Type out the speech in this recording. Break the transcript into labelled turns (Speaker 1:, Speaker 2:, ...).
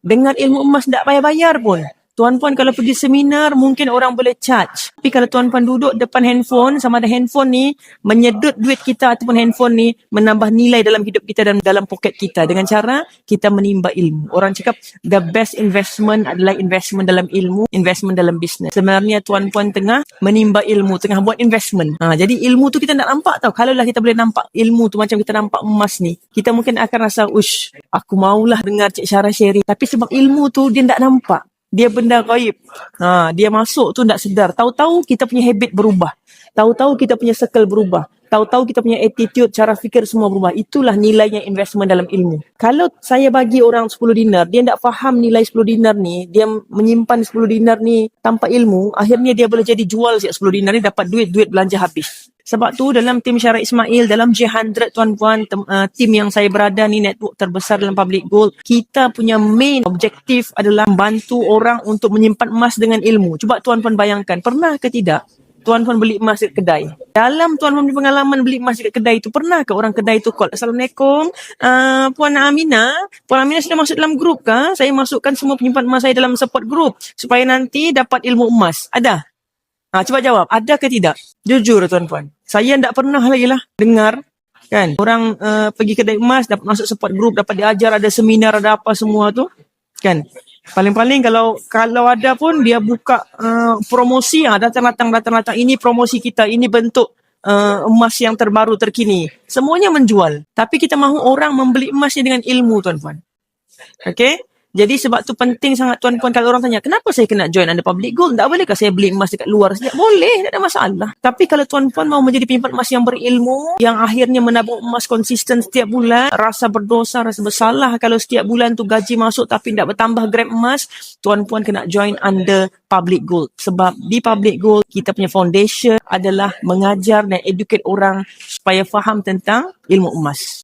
Speaker 1: Dengan ilmu emas tak payah bayar pun. Tuan-puan kalau pergi seminar mungkin orang boleh charge. Tapi kalau tuan-puan duduk depan handphone sama ada handphone ni menyedut duit kita ataupun handphone ni menambah nilai dalam hidup kita dan dalam poket kita dengan cara kita menimba ilmu. Orang cakap the best investment adalah investment dalam ilmu, investment dalam bisnes. Sebenarnya tuan-puan tengah menimba ilmu, tengah buat investment. Ha, jadi ilmu tu kita tak nampak tau. Kalau lah kita boleh nampak ilmu tu macam kita nampak emas ni, kita mungkin akan rasa, ush, aku maulah dengar Cik Syarah sharing. Tapi sebab ilmu tu dia tak nampak dia benda gaib. Ha, dia masuk tu tak sedar. Tahu-tahu kita punya habit berubah. Tahu-tahu kita punya circle berubah. Tahu-tahu kita punya attitude, cara fikir semua berubah. Itulah nilainya investment dalam ilmu. Kalau saya bagi orang 10 dinar, dia tak faham nilai 10 dinar ni, dia menyimpan 10 dinar ni tanpa ilmu, akhirnya dia boleh jadi jual siap 10 dinar ni dapat duit, duit belanja habis. Sebab tu dalam tim Syarah Ismail, dalam J100 tuan-puan, tem, uh, tim yang saya berada ni network terbesar dalam public gold, kita punya main objektif adalah membantu orang untuk menyimpan emas dengan ilmu. Cuba tuan-puan bayangkan, pernah ke tidak tuan-puan beli emas di kedai? Dalam tuan-puan punya pengalaman beli emas di kedai itu, pernah ke orang kedai itu call, Assalamualaikum, uh, Puan Amina, Puan Amina sudah masuk dalam grup kah? Saya masukkan semua penyimpan emas saya dalam support group supaya nanti dapat ilmu emas. Ada? Ha, cuba jawab, ada ke tidak? Jujur tuan-puan. Saya tak pernah lagi lah dengar kan? Orang uh, pergi kedai emas dapat masuk support group dapat diajar ada seminar ada apa semua tu kan? Paling-paling kalau kalau ada pun dia buka uh, promosi. Ah datang-datang datang-datang. Ini promosi kita ini bentuk uh, emas yang terbaru terkini. Semuanya menjual. Tapi kita mahu orang membeli emasnya dengan ilmu tuan-puan. Okey jadi sebab tu penting sangat tuan-puan kalau orang tanya, kenapa saya kena join under public gold? Tak bolehkah saya beli emas dekat luar saja? Boleh, tak ada masalah. Tapi kalau tuan-puan mau menjadi penyimpan emas yang berilmu, yang akhirnya menabung emas konsisten setiap bulan, rasa berdosa, rasa bersalah kalau setiap bulan tu gaji masuk tapi tidak bertambah gram emas, tuan-puan kena join under public gold. Sebab di public gold, kita punya foundation adalah mengajar dan educate orang supaya faham tentang ilmu emas.